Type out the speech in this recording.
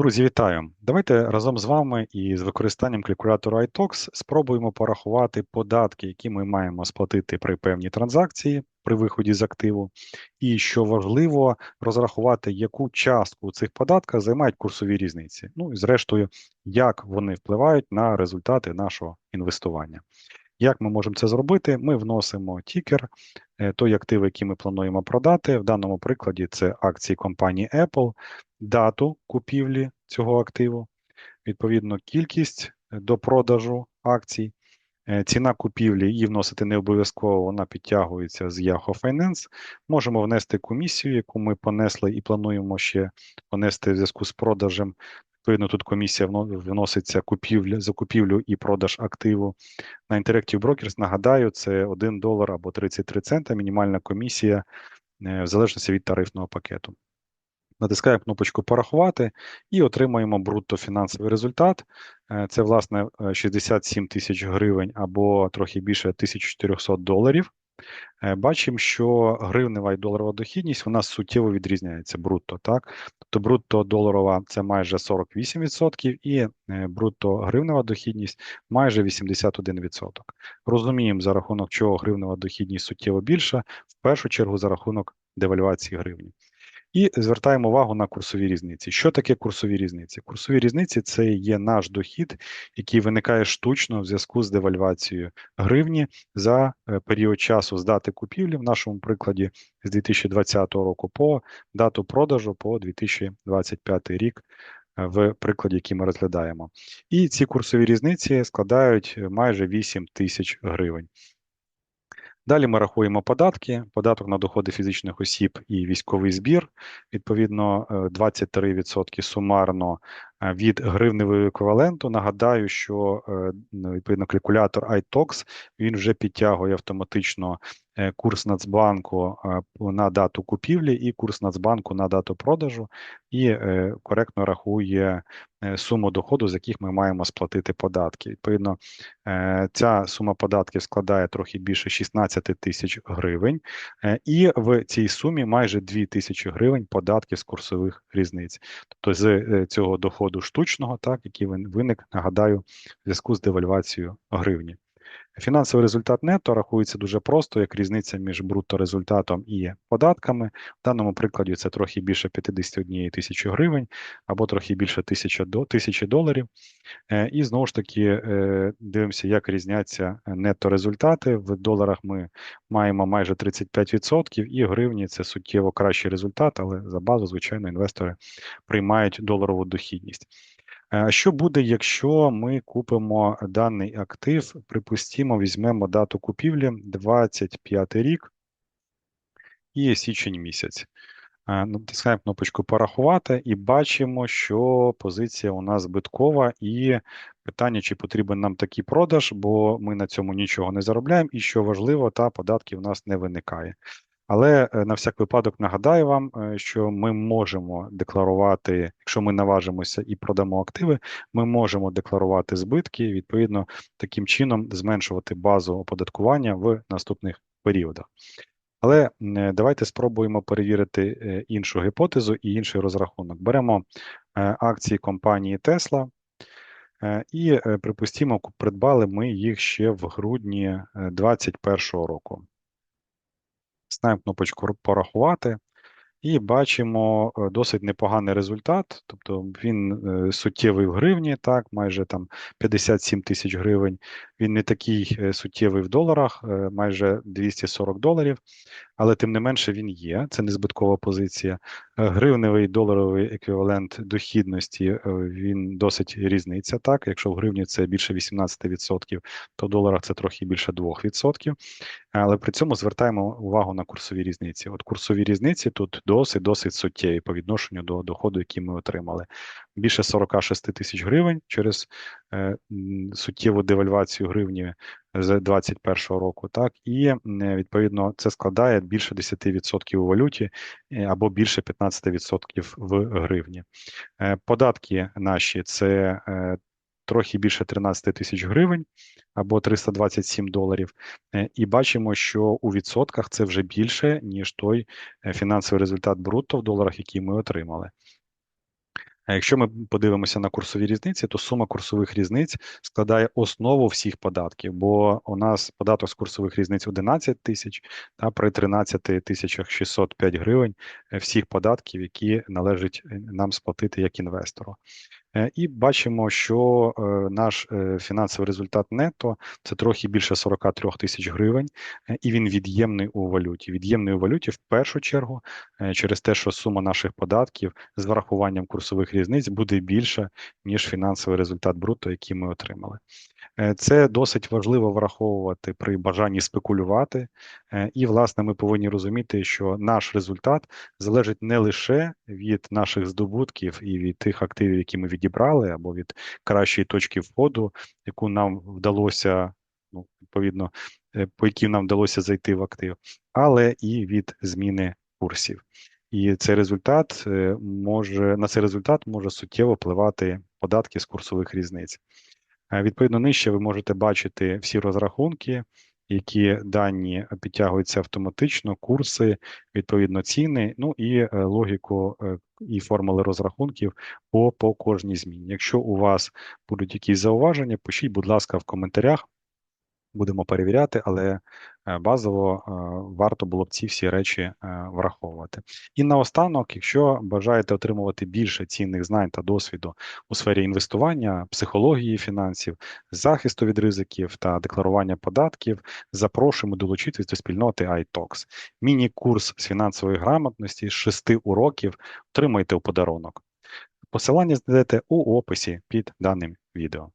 Друзі, вітаю! Давайте разом з вами і з використанням калькулятора iTox спробуємо порахувати податки, які ми маємо сплатити при певній транзакції при виході з активу, і що важливо, розрахувати, яку частку цих податках займають курсові різниці. Ну і зрештою, як вони впливають на результати нашого інвестування. Як ми можемо це зробити? Ми вносимо тікер, е, той актив, який ми плануємо продати. В даному прикладі це акції компанії Apple, дату купівлі цього активу, відповідно, кількість е, до продажу акцій, е, ціна купівлі, її вносити не обов'язково, вона підтягується з Yahoo Finance. Можемо внести комісію, яку ми понесли і плануємо ще понести в зв'язку з продажем Відповідно, тут комісія вноситься купівля, закупівлю і продаж активу. На Interactive Brokers, нагадаю, це 1 долар або 33 цента, мінімальна комісія е, в залежності від тарифного пакету. Натискаємо кнопочку Порахувати і отримаємо брутто фінансовий результат. Е, це, власне, 67 тисяч гривень або трохи більше 1400 доларів. Е, бачимо, що гривнева і доларова дохідність вона суттєво відрізняється брутто. так? Тобто брутто доларова це майже 48%, і е, брутто гривнева дохідність майже 81%. Розуміємо, за рахунок чого гривнева дохідність суттєво більша, в першу чергу за рахунок девальвації гривні. І звертаємо увагу на курсові різниці. Що таке курсові різниці? Курсові різниці це є наш дохід, який виникає штучно в зв'язку з девальвацією гривні за е, період часу з дати купівлі, в нашому прикладі з 2020 року по дату продажу по 2025 рік. Е, в прикладі, який ми розглядаємо, і ці курсові різниці складають майже 8 тисяч гривень. Далі ми рахуємо податки, податок на доходи фізичних осіб і військовий збір. Відповідно, 23% е, сумарно е, від гривневого еквіваленту. Нагадаю, що е, відповідно калькулятор iTox він вже підтягує автоматично курс Нацбанку е, на дату купівлі і курс Нацбанку на дату продажу, і е, коректно рахує суму доходу, з яких ми маємо сплатити податки. Відповідно, ця сума податків складає трохи більше 16 тисяч гривень, і в цій сумі майже 2 тисячі гривень податків з курсових різниць. Тобто з цього доходу штучного, так який виник, нагадаю, в зв'язку з девальвацією гривні. Фінансовий результат нетто рахується дуже просто, як різниця між брутто-результатом і податками. В даному прикладі це трохи більше 51 тисячі гривень або трохи більше тисячі доларів. Е, і знову ж таки е, дивимося, як різняться нетто-результати. В доларах ми маємо майже 35%, і гривні це суттєво кращий результат, але за базу, звичайно, інвестори приймають доларову дохідність. Е, що буде, якщо ми купимо даний актив? Припустімо, візьмемо дату купівлі 25 рік і січень місяць. Е, натискаємо кнопочку порахувати і бачимо, що позиція у нас збиткова, і питання, чи потрібен нам такий продаж, бо ми на цьому нічого не заробляємо, і що важливо, та податків у нас не виникає. Але е, на всяк випадок нагадаю вам, е, що ми можемо декларувати, якщо ми наважимося і продамо активи, ми можемо декларувати збитки, відповідно, таким чином зменшувати базу оподаткування в наступних періодах. Але е, давайте спробуємо перевірити іншу гіпотезу і інший розрахунок. Беремо акції компанії Tesla. І припустімо, придбали ми їх ще в грудні 2021 року. Ставимо кнопочку порахувати і бачимо е, досить непоганий результат. Тобто він е, суттєвий в гривні, так, майже там 57 тисяч гривень. Він не такий е, суттєвий в доларах, майже 240 доларів, але тим не менше він є. Це незбиткова позиція. Гривневий доларовий еквівалент дохідності він досить різниця. Так, якщо в гривні це більше 18%, то в доларах це трохи більше 2%. Але при цьому звертаємо увагу на курсові різниці. От курсові різниці тут досить досить суттєві по відношенню до доходу, який ми отримали. Більше 46 тисяч гривень через е, суттєву девальвацію гривні з 2021 року. Так і е, відповідно це складає більше 10% у валюті е, або більше 15% в гривні. Е, податки наші це. Трохи більше 13 тисяч гривень або 327 доларів, і бачимо, що у відсотках це вже більше, ніж той фінансовий результат брутто в доларах, який ми отримали. А якщо ми подивимося на курсові різниці, то сума курсових різниць складає основу всіх податків, бо у нас податок з курсових різниць 11 тисяч, та при 13 тисячах 605 гривень е, всіх податків, які належить е, нам сплатити як інвестору. Е, І бачимо, що е, наш е, фінансовий результат нетто це трохи більше 43 тисяч гривень, і він від'ємний у валюті. Від'ємний у валюті в першу чергу через те, що сума наших податків з врахуванням курсових різниць буде більша, ніж фінансовий результат бруто, який ми отримали. Це досить важливо враховувати при бажанні спекулювати. І, власне, ми повинні розуміти, що наш результат залежить не лише від наших здобутків і від тих активів, які ми відібрали, або від кращої точки входу, яку нам вдалося, ну, відповідно, е, по якій нам вдалося зайти в актив, але і від зміни курсів. І цей результат е, може на цей результат може суттєво впливати податки з курсових різниць. Е, Відповідно, нижче ви можете бачити всі розрахунки, які дані підтягуються автоматично, курси, відповідно ціни, ну і е, логіку е, і формули розрахунків по, по кожній зміні. Якщо у вас будуть якісь зауваження, пишіть, будь ласка, в коментарях. Будемо перевіряти, але е, базово е, варто було б ці всі речі е, враховувати. І наостанок, якщо бажаєте отримувати більше цінних знань та досвіду у сфері інвестування, психології фінансів, захисту від ризиків та декларування податків, запрошуємо долучитись до спільноти iTalks. Міні-курс з фінансової грамотності з шести уроків отримайте у подарунок. Посилання знайдете у описі під даним відео.